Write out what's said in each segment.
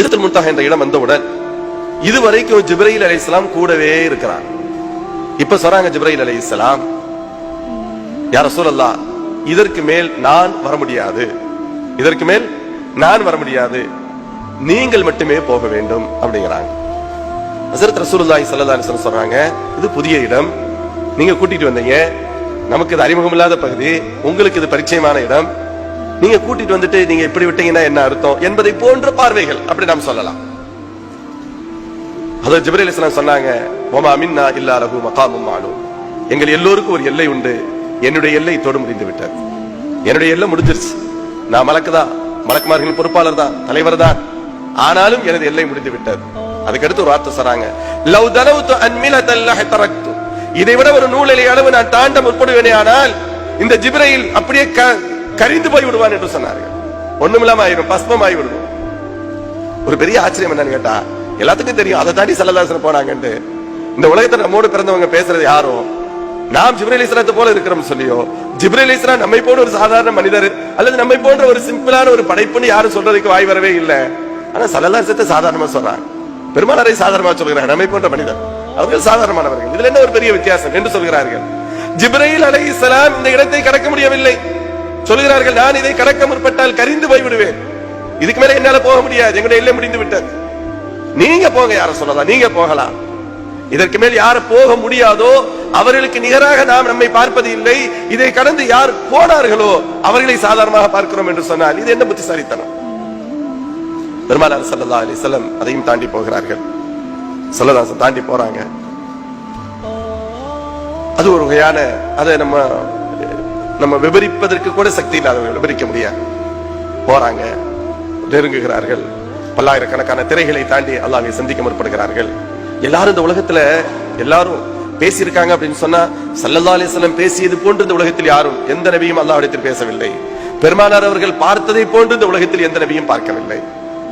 சிறுத்தல் முன்தாக என்ற இடம் வந்தவுடன் இதுவரைக்கும் ஜிப்ரயில் அலி இஸ்லாம் கூடவே இருக்கிறார். இப்ப சொல்றாங்க ஜிப்ரயில் அலி இஸ்லாம் யார சூழல்லா இதற்கு மேல் நான் வர முடியாது. இதற்கு மேல் நான் வர முடியாது. நீங்கள் மட்டுமே போக வேண்டும். அப்படிங்கிறாங்க. ஹசரத் ரசூலுல்லாஹி ஸல்லல்லாஹு அலைஹி வஸல்லம் சொல்றாங்க இது புதிய இடம். நீங்க கூட்டிட்டு வந்தீங்க. நமக்கு இது அறிமுகம் இல்லாத பகுதி. உங்களுக்கு இது பரிச்சயமான இடம். நீங்க கூட்டிட்டு வந்துட்டு நீங்க இப்படி விட்டீங்கன்னா என்ன அர்த்தம்? என்பதை போன்ற பார்வைகள். அப்படி நாம் சொல்லலாம். அதாவது ஜிப்ரீல் இஸ்லாம் சொன்னாங்க ஒமா மின்னா இல்லா லஹு மகாமும் மாலும். எங்கள் எல்லோருக்கும் ஒரு எல்லை உண்டு. என்னுடைய எல்லை தொடு முடிந்து விட்டது என்னுடைய எல்லை முடிஞ்சிருச்சு. நான் மலக்குதா? மலக்குமார்கள் பொறுப்பாளர் தான் தலைவர் தான். ஆனாலும் எனது எல்லை முடிந்து விட்டது அதுக்கடுத்து ஒரு வார்த்தை சொல்றாங்க லவ் தனவுத்து அன்மிலத்தல் தரக்து. இதை விட ஒரு நூலிலை அளவு நான் தாண்ட முற்படுவேனே ஆனால் இந்த ஜிப்ரையில் அப்படியே கரிந்து போய் விடுவான் என்று சொன்னார்கள். ஒண்ணுமில்லாம ஆயிரும் பஸ்மம் ஆகிவிடும் ஒரு பெரிய ஆச்சரியம் என்னன்னு கேட்டா எல்லாத்துக்கும் தெரியும் அதை தாண்டி சல்லல்லாசன போனாங்கன்ட்டு. இந்த உலகத்துல நம்மோடு பிறந்தவங்க பேசுறது யாரும் நாம் ஜிப்ரேல் இஸ்லாத்தை போல இருக்கிறோம் சொல்லியோ ஜிப்ரேல் நம்மை போன்ற ஒரு சாதாரண மனிதர் அல்லது நம்மை போன்ற ஒரு சிம்பிளான ஒரு படைப்புன்னு யாரும் சொல்றதுக்கு வாய் வரவே இல்லை. ஆனா சல்லல்லாசத்தை சாதாரணமா சொல்றாங்க. பெருமானாரை சாதாரணமா சொல்கிறார் நம்மை போன்ற மனிதர். அவர்கள் சாதாரணமானவர்கள். இதுல என்ன ஒரு பெரிய வித்தியாசம் என்று சொல்கிறார்கள். ஜிப்ரையில் இஸ்லாம் இந்த இடத்தை கடக்க முடியவில்லை. சொல்கிறார்கள் நான் இதை கடக்க முற்பட்டால் கரிந்து போய் விடுவேன் இதுக்கு மேல என்னால போக முடியாது. எங்களுடைய எல்லை முடிந்து விட்டது நீங்க போங்க யார சொல்லலாம் நீங்க போகலாம். இதற்கு மேல் யார போக முடியாதோ அவர்களுக்கு நிகராக நாம் நம்மை பார்ப்பது இல்லை. இதை கடந்து யார் போனார்களோ அவர்களை சாதாரணமாக பார்க்கிறோம் என்று சொன்னால் இது என்ன புத்திசாலித்தனம்? பெருமானார் சல்லா அலி செல்லம் அதையும் தாண்டி போகிறார்கள். சொல்லதாசன் தாண்டி போறாங்க. அது ஒரு வகையான அதை நம்ம நம்ம விவரிப்பதற்கு கூட சக்தி இல்லாதவங்க விபரிக்க முடியாது. போறாங்க நெருங்குகிறார்கள். பல்லாயிரக்கணக்கான திரைகளை தாண்டி அல்லாவை சந்திக்க முற்படுகிறார்கள். எல்லாரும் இந்த உலகத்துல எல்லாரும் பேசியிருக்காங்க அப்படின்னு சொன்னா சல்லல்லா அலிஸ்லம் பேசியது போன்று இந்த உலகத்தில் யாரும் எந்த நபியும் அல்லாவிடத்தில் பேசவில்லை. பெருமானார் அவர்கள் பார்த்ததை போன்று இந்த உலகத்தில் எந்த நபியும் பார்க்கவில்லை.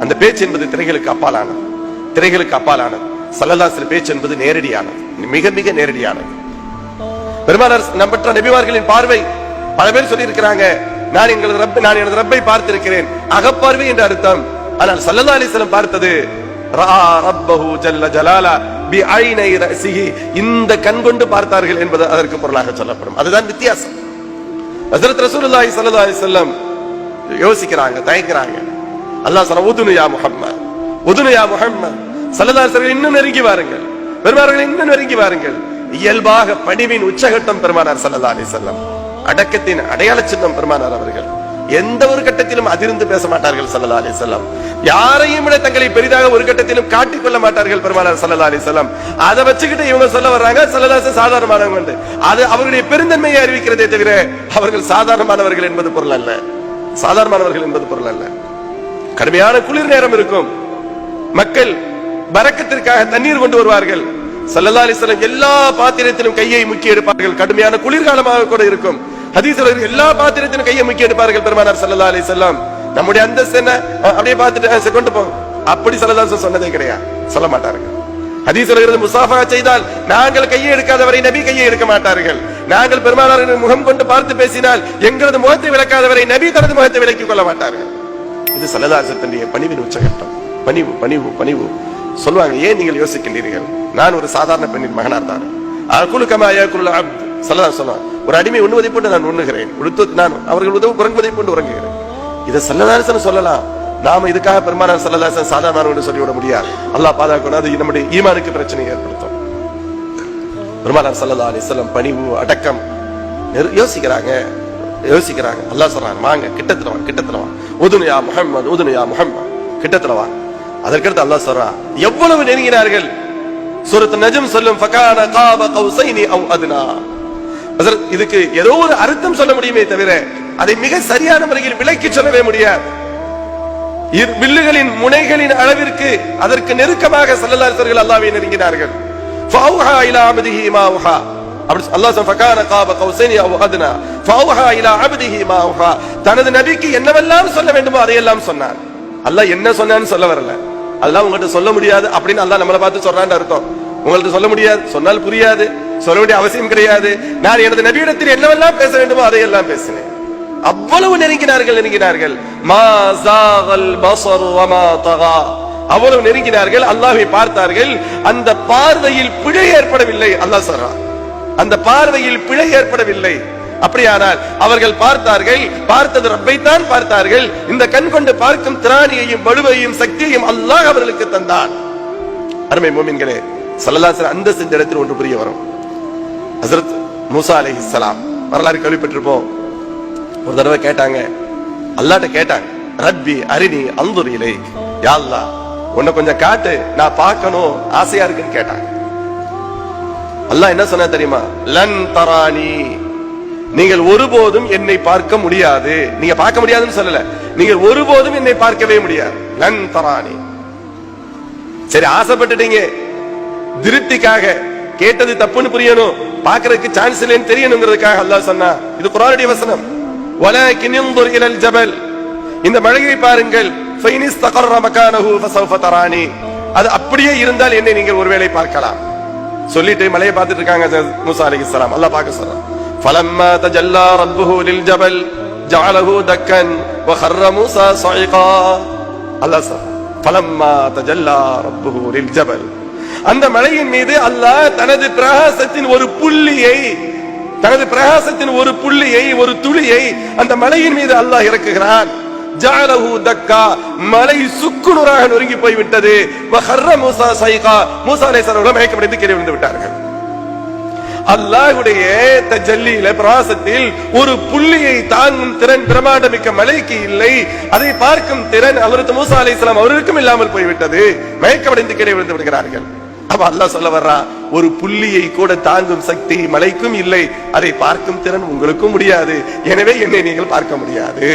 அந்த பேச்சு என்பது திரைகளுக்கு அப்பாலானது. திரைகளுக்கு அப்பாலானது. சல்லல்லாசில் பேச்சு என்பது நேரடியானது. மிக மிக நேரடியானது. பெருமானார் நம்பற்ற நபிமார்களின் பார்வை பல பேர் சொல்லி இருக்கிறாங்க நான் எங்களது ரப்பை நான் எனது ரப்பை பார்த்திருக்கிறேன். அகப்பார்வை என்ற அர்த்தம். ஆனால் சல்லல்லா அலிஸ்லம் பார்த்தது ஜல்ல ஜலாலா பி இந்த கண் கொண்டு பார்த்தார்கள் என்பது அதற்கு பொருளாக சொல்லப்படும். அதுதான் வித்தியாசம். ஹசரத் ரசூலுல்லாஹி ஸல்லல்லாஹு அலைஹி வஸல்லம் யோசிக்கிறாங்க தயங்குறாங்க. அல்லாஹ் சொல்ற உதுனு யா முஹம்மத் உதுனு யா முஹம்மத். ஸல்லல்லாஹு அலைஹி வஸல்லம் இன்னும் நெருங்கி வாருங்கள். பெருமார்கள் இன்னும் நெருங்கி வாருங்கள். இயல்பாக பணிவின் உச்சகட்டம் பெருமானார் ஸல்லல்லாஹு அலைஹி வஸல்லம். அடக்கத்தின் அடையாள சின்னம் பெருமானார் அவர்கள். எந்த ஒரு கட்டத்திலும் அதிர்ந்து பேச மாட்டார்கள் சல்லா அலி வஸல்லம். யாரையும் விட தங்களை பெரிதாக ஒரு கட்டத்திலும் காட்டிக் கொள்ள மாட்டார்கள் பெருமானார் சல்லா அலி செல்லம் அதை வச்சுக்கிட்டு இவங்க சொல்ல வர்றாங்க சல்லதாச சாதாரணமானவங்க அது அவர்களுடைய பெருந்தன்மையை அறிவிக்கிறதே தவிர அவர்கள் சாதாரணமானவர்கள் என்பது பொருள் அல்ல. சாதாரணமானவர்கள் என்பது பொருள் அல்ல. கடுமையான குளிர் நேரம் இருக்கும். மக்கள் பறக்கத்திற்காக தண்ணீர் கொண்டு வருவார்கள். சல்லல்லா அலிஸ்லாம் எல்லா பாத்திரத்திலும் கையை முக்கி எடுப்பார்கள். கடுமையான குளிர்காலமாக கூட இருக்கும். ஹதீஸ் எல்லா பாத்திரத்திலும் கையை முக்கிய எடுப்பார்கள் பெருமானார் சல்லல்லா அலிஸ்லாம் நம்முடைய அந்தஸ்து என்ன? அப்படியே பார்த்துட்டு கொண்டு போங்க அப்படி சல்லல்லா சொன்னதே கிடையாது. சொல்ல மாட்டார்கள். ஹதீஸ் முசாஃபா செய்தால் நாங்கள் கையை எடுக்காதவரை நபி கையை எடுக்க மாட்டார்கள். நாங்கள் பெருமானாரின் முகம் கொண்டு பார்த்து பேசினால் எங்களது முகத்தை விளக்காதவரை நபி தனது முகத்தை விளக்கிக் கொள்ள மாட்டார்கள். இது சல்லதாசத்தினுடைய பணிவின் உச்சகட்டம். பணிவு பணிவு பணிவு. சொல்லுவாங்க ஏன் நீங்கள் யோசிக்கின்றீர்கள்? நான் ஒரு சாதாரண பெண்ணின் மகனார் தான். குழுக்கமா அயக்குள்ள அப்த். சல்லதா ஒரு அடிமை உண்ணுவதை போன்று நான் உண்ணுகிறேன். உடுத்து நான் அவர்கள் உதவு உறங்குவதை போன்று உறங்குகிறேன். இதை சல்லதாசன் சொல்லலாம். நாம இதுக்காக பெருமானார் சல்லதாசன் சாதாரண சொல்லிவிட முடியாது. அல்லாஹ் பாதுகாக்கணும் அது நம்முடைய ஈமானுக்கு பிரச்சனையை ஏற்படுத்தும். பெருமானார் சல்லல்லா அலிஸ்லம் பணிவு அடக்கம் யோசிக்கிறாங்க. யோசிக்கிறாங்க. அல்லாஹ் சொல்றாங்க வாங்க கிட்டத்துல வாங்க கிட்டத்துல வாங்க உதுனுயா முகம்மது உதுனுயா முஹம்மது. கிட்டத்துல வாங்க அதற்கடுத்து அல்லாஹ் சொல்றான் எவ்வளவு நெருங்கினார்கள்? சூரத் நஜம் சொல்லும் ஃபகான காப கௌசைனி அவ் அதுனா. இதுக்கு ஏதோ ஒரு அர்த்தம் சொல்ல முடியுமே தவிர அதை மிக சரியான முறையில் விலைக்கு சொல்லவே முடியாது. வில்லுகளின் முனைகளின் அளவிற்கு அதற்கு நெருக்கமாக சல்லல்லாஹர்கள் அல்லாஹ்வை நெருங்கினார்கள். அப்படி அல்லாஹ் தனது நபிக்கு என்னவெல்லாம் சொல்ல வேண்டுமோ அதையெல்லாம் சொன்னார். அல்லாஹ் என்ன சொன்னான்னு சொல்ல வரல. அதெல்லாம் உங்கள்கிட்ட சொல்ல முடியாது அப்படின்னு அல்லாஹ் நம்மளை பார்த்து சொல்றான்னு அர்த்தம். உங்களுக்கு சொல்ல முடியாது. சொன்னால் புரியாது. சொல்ல வேண்டிய அவசியம் கிடையாது. நான் எனது நபியிடத்தில் என்னவெல்லாம் பேச வேண்டுமோ அதையெல்லாம் பேசினேன். அவ்வளவு நெருங்கினார்கள் நெருங்கினார்கள். அவ்வளவு நெருங்கினார்கள். அல்லாஹை பார்த்தார்கள். அந்த பார்வையில் பிழை ஏற்படவில்லை. அல்லாஹ் சொல்றான். அந்த பார்வையில் பிழை ஏற்படவில்லை. அப்படியானால் அவர்கள் பார்த்தார்கள். பார்த்தது ரப்பைத்தான் பார்த்தார்கள். இந்த கண் கொண்டு பார்க்கும் திராணியையும் வலுவையும் சக்தியையும் அல்லாஹ் அவர்களுக்கு தந்தான். அருமை மோமின்களே சல்லல்லாஹு அந்த செஞ்ச இடத்தில் ஒன்று புரிய வரும். ஹசரத் மூசா அலைஹிஸ்ஸலாம் வரலாறு கேள்விப்பட்டிருப்போம். ஒரு தடவை கேட்டாங்க. அல்லாட்ட கேட்டாங்க ரப்பி அரிணி அந்துர் இலை யாழ்லா உன்னை கொஞ்சம் காட்டு நான் பார்க்கணும் ஆசையா இருக்குன்னு கேட்டாங்க. அல்லாஹ் என்ன சொன்னா தெரியுமா? லன் தராணி நீங்கள் ஒருபோதும் என்னை பார்க்க முடியாது. நீங்க பார்க்க முடியாதுன்னு சொல்லல. நீங்கள் ஒருபோதும் என்னை பார்க்கவே முடியாது. லன் தராணி சரி ஆசைப்பட்டுட்டீங்க. திருப்திக்காக கேட்டது தப்புன்னு புரியணும் பார்க்கறதுக்கு சான்ஸ் இல்லைன்னு தெரியணுங்கிறதுக்காக அல்லாஹ் சொன்னா இது குரானுடைய வசனம் வலக்கின் இன்துர் இலல் ஜபல் இந்த மழையை பாருங்கள் ஃபைனிஸ் தகர்ர மகானஹு ஃபசௌஃப தரானி அது அப்படியே இருந்தால் என்னை நீங்கள் ஒருவேளை பார்க்கலாம் சொல்லிட்டு மலையை பார்த்துட்டு இருக்காங்க ஹஜரத் மூசா அலைஹிஸ்ஸலாம் அல்லாஹ் பார்க்க சொல்றான் فلما تجلى ربه للجبل جعله دكا وخر موسى صعقا அல்லாஹ் சொல்றான் فلما تجلى ربه للجبل அந்த மலையின் மீது அல்லாஹ் தனது பிரகாசத்தின் ஒரு புள்ளியை தனது பிரகாசத்தின் ஒரு புள்ளியை ஒரு துளியை அந்த மலையின் மீது அல்லாஹ் இறக்குகிறான். ஜாலஹு தக்கா மலை சுக்குநூறாக நொறுங்கி போய்விட்டது. வஹர்ர மூசா சைகா மூசா அலைஹிஸ்ஸலாம் அவர்கள் மயக்கமடைந்து கீழே விழுந்து விட்டார்கள். அல்லாஹ்வுடைய தஜல்லியில பிரகாசத்தில் ஒரு புள்ளியை தாங்கும் திறன் பிரமாண்டமிக்க மலைக்கு இல்லை. அதை பார்க்கும் திறன் அவருக்கு மூசா அலைஹிஸ்ஸலாம் அவருக்கும் இல்லாமல் போய்விட்டது. மயக்கமடைந்து கீழே விழுந்து விடுகிறார்கள். அப்ப அல்லாஹ் சொல்ல வர்றா ஒரு புள்ளியை கூட தாங்கும் சக்தி மலைக்கும் இல்லை அதை பார்க்கும் திறன் உங்களுக்கும் முடியாது. எனவே என்னை நீங்கள் பார்க்க முடியாது.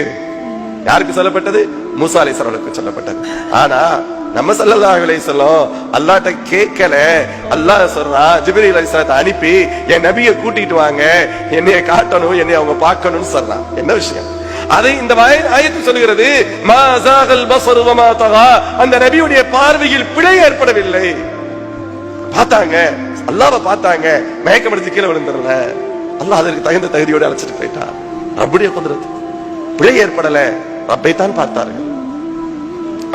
யாருக்கு சொல்லப்பட்டது? மூசா அலைஹிஸ்ஸலாமுக்கு சொல்லப்பட்டது. ஆனா நம்ம ஸல்லல்லாஹு அலைஹி சொல்லும் அல்லாஹ்ட்ட கேட்கல அல்லாஹ் சொல்றா ஜிபிரி அலிஸ்லாத்தை அனுப்பி என் நபியை கூட்டிட்டு வாங்க. என்னைய காட்டணும் என்னைய அவங்க பார்க்கணும்னு சொல்றான் என்ன விஷயம்? அதை இந்த ஆயத்து சொல்லுகிறது அந்த நபியுடைய பார்வையில் பிழை ஏற்படவில்லை. பார்த்தாங்க. அல்லாவை பார்த்தாங்க. மயக்கம் எடுத்து கீழே விழுந்துடல. அல்லாஹ் அதற்கு தகுந்த தகுதியோடு அழைச்சிட்டு போயிட்டான் அப்படியே குதிரத்து பிழை ஏற்படல. ரப்பைத்தான் பார்த்தாரு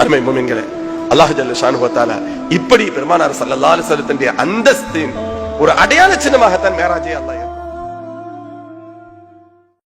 அருமை முமின்களே அல்லாஹ் ஜல்ல ஷானுவத்தால இப்படி பெருமானார் சல்லல்லாலு அலைஹி அந்தஸ்தின் ஒரு அடையாள சின்னமாகத்தான் மேராஜே அல்லாஹ்